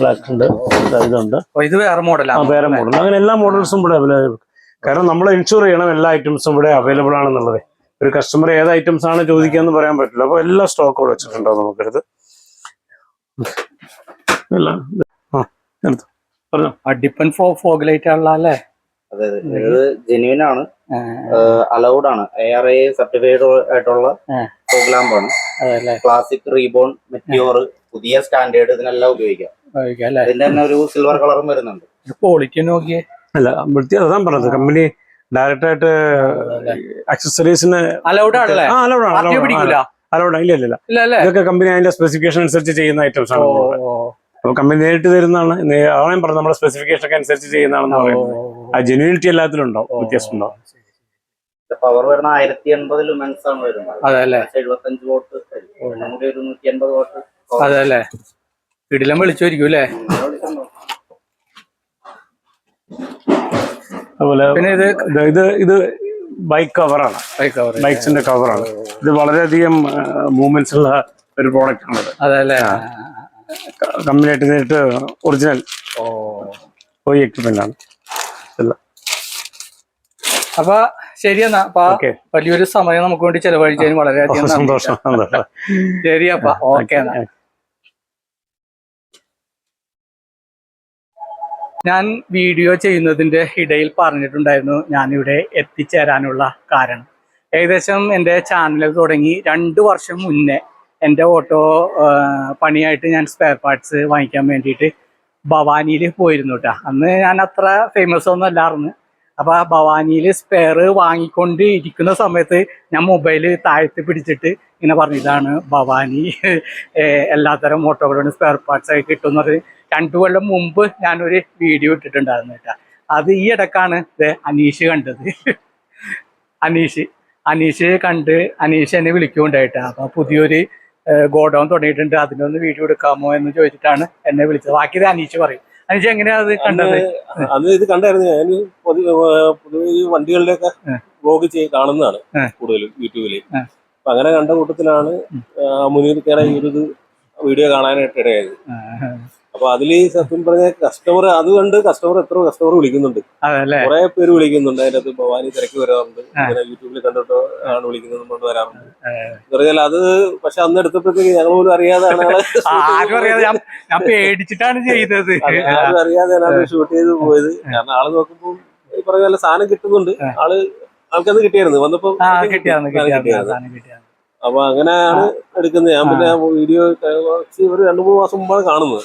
ബ്ലാക്ക് ഉണ്ട്. ഇതാ ഇതുണ്ട്. ഇത് വേറെ മോഡൽ മോഡലാണ് വേറെ മോഡൽ അങ്ങനെ എല്ലാ മോഡൽസും ഇവിടെ അവൈലബിൾ കാരണം നമ്മൾ ഇൻഷുർ ചെയ്യണം എല്ലാ ഐറ്റംസും ഇവിടെ അവൈലബിൾ ആണെന്നുള്ളത്. ഒരു കസ്റ്റമർ ഏത് ഐറ്റംസ് ആണ് ചോദിക്കുക എന്ന് പറയാൻ പറ്റില്ല. അപ്പൊ എല്ലാ സ്റ്റോക്ക് ഇവിടെ വെച്ചിട്ടുണ്ടോ നമുക്കരുത് എല്ലാം. ആ എടുത്തു. പറഞ്ഞോ. ഡിപ്പൻ ഫോ ഫോഗ് ലൈറ്റ് ആണല്ലോ അല്ലേ? അതെ അതെ. ഇത് ജെന്യൂൻ ആണ്. അലൗഡ് ആണ്. എ ആർ ഐ സർട്ടിഫൈഡ് ആയിട്ടുള്ള പ്രോഗ്രാം ആണ്. അതെ ക്ലാസിക് റീബോൺ മെറ്റിയോർ പുതിയ സ്റ്റാൻഡേർഡ് ഇതിനെല്ലാം ഉപയോഗിക്കാം. ഉപയോഗിക്കാം അല്ലേ ഇതിന്റെ തന്നെ ഒരു സിൽവർ കളറും വരുന്നുണ്ട്. ക്വാളിറ്റി നോക്കിയേ. അല്ല അതാണ് പറഞ്ഞത്. കമ്പനി ഡയറക്റ്റ് ആയിട്ട് അക്സസറീസിന് അലൗഡ് ആണല്ലേ? ആ അലൗഡ് പിടിക്കൂല? അലൗഡ് ഇല്ല ഇല്ല ഇല്ല. ഇല്ല അല്ലേ? ഇതൊക്കെ കമ്പനി അതിന്റെ സ്പെസിഫിക്കേഷൻ അനുസരിച്ച് ചെയ്യുന്ന ഐറ്റംസ് ആണ്. ഓ, അപ്പൊ കമ്പനി നേരിട്ട് തരുന്നതാണ്. ഞാൻ പറഞ്ഞത്. നമ്മുടെ സ്പെസിഫിക്കേഷൻ ഒക്കെ അനുസരിച്ച് ചെയ്യുന്നതാണെന്ന് പറയുന്നത്. ആ ജെന്യൂനിറ്റി എല്ലാത്തിലും ഉണ്ടാവും വ്യത്യാസം ഉണ്ടാവും പവർ വരുന്ന ആയിരത്തി എൺപത് ലുമൻസ് ആണ് വരുന്നത്. അതെ അല്ലേ? എഴുപത്തഞ്ച് വോട്ട് ഒരു നൂറ്റി എൺപത് വോട്ട് അതെ ഇടിലം വിളിച്ചോയിരിക്കും അല്ലേ? അതുപോലെ പിന്നെ ഇത് ഇത് ഇത് ബൈക്ക് കവറാണ് ബൈക്ക് കവർ ബൈക്സിന്റെ കവറാണ് ഇത് വളരെയധികം മൂവ്മെന്റ്സ് ഉള്ള ഒരു പ്രോഡക്റ്റ് ആണ് അതല്ലേ കമ്പനിയായിട്ട് നേരിട്ട് ഒറിജിനൽ ഓ. എക്യുപ്മെന്റ് ആണ്. എല്ലാം അപ്പൊ ശരിയെന്നാ അപ്പൊ വലിയൊരു സമയം നമുക്ക് വേണ്ടി ചെലവഴിച്ചതിന് വളരെയധികം സന്തോഷം. ശരി അപ്പൊ. ഓക്കെ എന്നാ. ഞാൻ വീഡിയോ ചെയ്യുന്നതിന്റെ ഇടയിൽ പറഞ്ഞിട്ടുണ്ടായിരുന്നു ഞാനിവിടെ എത്തിച്ചേരാനുള്ള കാരണം. ഏകദേശം എന്റെ ചാനൽ തുടങ്ങി രണ്ട് വർഷം മുന്നേ എന്റെ ഓട്ടോ പണിയായിട്ട് ഞാൻ സ്പെയർ പാർട്സ് വാങ്ങിക്കാൻ വേണ്ടിയിട്ട് ഭവാനിയിൽ പോയിരുന്നു കേട്ടോ അന്ന് ഞാൻ അത്ര ഫേമസ് ഒന്നും അല്ലായിരുന്നു. അപ്പൊ ആ ഭവാനിയിൽ സ്പെയർ വാങ്ങിക്കൊണ്ട് ഇരിക്കുന്ന സമയത്ത് ഞാൻ മൊബൈൽ താഴ്ത്തി പിടിച്ചിട്ട് ഇങ്ങനെ പറഞ്ഞു ഇതാണ് ഭവാനി. എല്ലാത്തരം ഓട്ടോകളുടെ സ്പെയർ പാർട്സ് ആയി കിട്ടുന്നത് രണ്ടു കൊല്ലം മുമ്പ് ഞാനൊരു വീഡിയോ ഇട്ടിട്ടുണ്ടായിരുന്നു കേട്ടോ അത് ഈ ഇടക്കാണ് അനീഷ് കണ്ടത്. അനീഷ് അനീഷ് കണ്ട് അനീഷ് എന്നെ വിളിക്കുകയുണ്ടായിട്ടാ അപ്പൊ പുതിയൊരു ഗോഡൗൺ തുടങ്ങിയിട്ടുണ്ട്. അതിനൊന്ന് വീഡിയോ എടുക്കാമോ എന്ന് ചോദിച്ചിട്ടാണ് എന്നെ വിളിച്ചത്. ബാക്കി അനീഷ് പറയും. അനീഷ് എങ്ങനെയാ അത് കണ്ടത്? അത് ഇത് കണ്ടായിരുന്നു. ഞാൻ പൊതുവെ ഈ വണ്ടികളുടെയൊക്കെ വ്ലോഗ് ചെയ്ത് കാണുന്നതാണ് കൂടുതലും യൂട്യൂബിൽ. അപ്പൊ അങ്ങനെ കണ്ട കൂട്ടത്തിലാണ് മുനീർ കേറ ഈ ഒരു വീഡിയോ കാണാനായിട്ട് ഇടയായത്. അപ്പൊ അതിൽ സത്യം പറഞ്ഞ കസ്റ്റമർ അത് കണ്ട് കസ്റ്റമർ എത്ര കസ്റ്റമർ വിളിക്കുന്നുണ്ട്. കുറെ പേര് വിളിക്കുന്നുണ്ട്. അതിന്റെ അകത്ത് ഭവാനി തിരക്ക് വരാറുണ്ട്. ഇങ്ങനെ യൂട്യൂബിൽ കണ്ടിട്ട് ആണ് വിളിക്കുന്നത് കൊണ്ട് വരാറുണ്ട്. എന്ന് പറഞ്ഞാൽ അത് പക്ഷെ അന്ന് എടുത്തപ്പോഴത്തേക്ക് ഞങ്ങൾ പോലും അറിയാതെയാണ് ആരും അറിയാതെ ഞാൻ ഞാൻ പേടിച്ചിട്ടാണ് ചെയ്തത്. ആരും അറിയാതെയാണ് ഷൂട്ട് ചെയ്ത് പോയത്. കാരണം ആൾ നോക്കുമ്പോൾ ഈ പറഞ്ഞ പോലെ സാധനം കിട്ടുന്നുണ്ട്. ആൾ ആൾക്കത് കിട്ടിയായിരുന്നു. വന്നപ്പോ ആ അപ്പൊ അങ്ങനെയാണ് എടുക്കുന്നത്. ഞാൻ പിന്നെ വീഡിയോ കുറച്ച് ഒരു രണ്ടു മൂന്ന് മാസം മുമ്പാണ് കാണുന്നത്.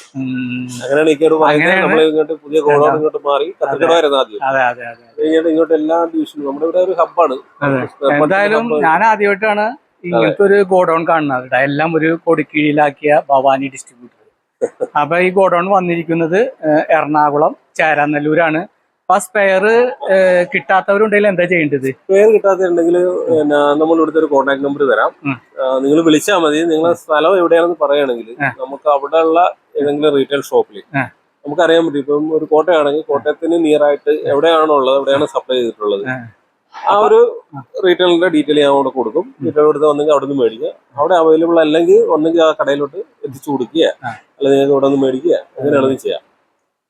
അങ്ങനെയാണ് ഇങ്ങോട്ട് പറയുന്നത്. നമ്മൾ ഇങ്ങോട്ട് പുതിയ കോളോട് ഇങ്ങോട്ട് മാറി കത്തിക്കടമായിരുന്നു ആദ്യം. കഴിഞ്ഞിട്ട് ഇങ്ങോട്ട് എല്ലാ ഡിവിഷനും നമ്മുടെ ഇവിടെ ഒരു ഹബ്ബാണ് എന്തായാലും ഞാൻ ആദ്യമായിട്ടാണ് ഇങ്ങനത്തെ ഒരു ഗോഡൌൺ കാണുന്നത്. എല്ലാം ഒരു കൊടിക്കീഴിലാക്കിയ ഭവാനി ഡിസ്ട്രിബ്യൂട്ടർ അപ്പൊ ഈ ഗോഡൌൺ വന്നിരിക്കുന്നത് എറണാകുളം ചേരാനല്ലൂരാണ്. അപ്പൊ ആ സ്പെയർ കിട്ടാത്തവരുണ്ടെങ്കിൽ എന്താ ചെയ്യേണ്ടത്? സ്പെയർ കിട്ടാത്തവരുണ്ടെങ്കിൽ നമ്മൾ ഇവിടുത്തെ ഒരു കോൺടാക്ട് നമ്പർ തരാം. നിങ്ങൾ വിളിച്ചാൽ മതി. നിങ്ങളെ സ്ഥലം എവിടെയാണെന്ന് പറയുകയാണെങ്കിൽ നമുക്ക് അവിടെ ഉള്ള ഏതെങ്കിലും റീറ്റെയിൽ ഷോപ്പിൽ നമുക്കറിയാൻ നമുക്ക് പറ്റും. ഇപ്പം ഒരു കോട്ടയാണെങ്കിൽ കോട്ടയത്തിന് നിയർ ആയിട്ട് എവിടെയാണോ ഉള്ളത് എവിടെയാണ് സപ്ലൈ ചെയ്തിട്ടുള്ളത് ആ. ഒരു റീറ്റെയിലിന്റെ ഡീറ്റെയിൽ ഞാൻ അവിടെ കൊടുക്കും. ഡീറ്റെയിൽ എടുത്ത് വന്നെങ്കിൽ അവിടെ നിന്ന് മേടിക്കുക. അവിടെ അവൈലബിൾ അല്ലെങ്കിൽ ഒന്നെങ്കിൽ ആ കടയിലോട്ട് എത്തിച്ചു കൊടുക്കുക. അല്ലെങ്കിൽ ഇവിടെ നിന്ന് മേടിക്കുക. അങ്ങനെയാണെന്ന് ചെയ്യാം.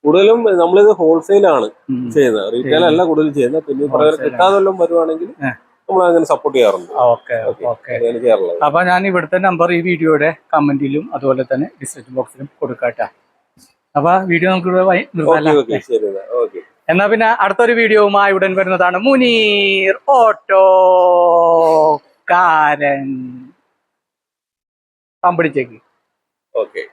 കൂടുതലും നമ്മളിത് ഹോൾസെയിൽ ആണ് ചെയ്യുന്നത്. റീറ്റെയിൽ അല്ല കൂടുതൽ ചെയ്യുന്നത്. പിന്നെ പോലെ കിട്ടാതെ വല്ലതും വരുവാണെങ്കിൽ നമ്മൾ അങ്ങനെ സപ്പോർട്ട് ചെയ്യാറുണ്ട്. Okay okay. അങ്ങനെ ചെയ്യാറുള്ളത്. അപ്പൊ ഞാൻ ഇവിടുത്തെ നമ്പർ ഈ വീഡിയോയുടെ കമന്റിലും അതുപോലെ തന്നെ ഡിസ്ക്രിപ്ഷൻ ബോക്സിലും കൊടുക്കാട്ടെ. അപ്പൊ വീഡിയോ നമുക്ക് എന്നാ. പിന്നെ അടുത്തൊരു വീഡിയോവുമായി ഉടൻ വരുന്നതാണ് മുനീർ ഓട്ടോ കാരൻ. പമ്പിടിച്ചേക്ക് ഓക്കെ